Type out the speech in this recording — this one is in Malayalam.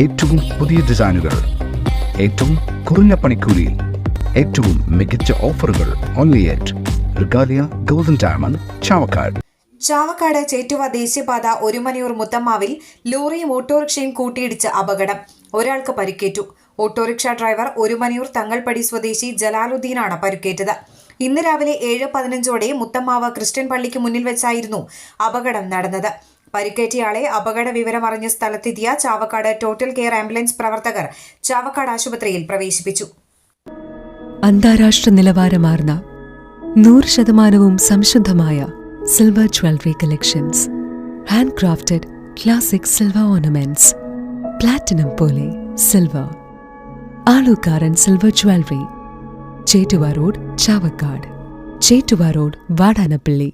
ഏറ്റവും പുതിയ ഡിസൈനുകൾ ഏറ്റവും കുറഞ്ഞ പണിക്കൂലിയിൽ ഏറ്റവും മികച്ച ഓഫറുകൾ only at Regalia golden diamond Chavakkad. Chavakkad Chettuva ദേശീയപാത ഒരുമനയൂർ മുത്തമ്മാവിൽ ലോറിയും ഓട്ടോറിക്ഷയും കൂട്ടിയിടിച്ച് അപകടം. ഒരാൾക്ക് പരിക്കേറ്റു. ഓട്ടോറിക്ഷ ഡ്രൈവർ ഒരുമനയൂർ തങ്ങൾപടി സ്വദേശി ജലാലുദ്ദീനാണ് പരിക്കേറ്റത്. ഇന്ന് രാവിലെ ഏഴ് പതിനഞ്ചോടെ മുത്തമ്മാവ് ക്രിസ്ത്യൻ പള്ളിക്ക് മുന്നിൽ വെച്ചായിരുന്നു അപകടം നടന്നത്. പരിക്കേറ്റയാളെ അപകട വിവരമറിഞ്ഞ സ്ഥലത്തെത്തിയ ചാവക്കാട് ടോട്ടൽ കെയർ ആംബുലൻസ് പ്രവർത്തകർ ചാവക്കാട് ആശുപത്രിയിൽ പ്രവേശിപ്പിച്ചു. അന്താരാഷ്ട്ര നിലവാരമാർന്ന നൂറ് ശതമാനവും സംശുദ്ധമായ silver jewellery collections. Hand crafted classic silver ornaments. Platinum പോലെ silver. Alukkaran silver jewellery. Chettuva road Chavakkad. Chettuva road Vadanappally.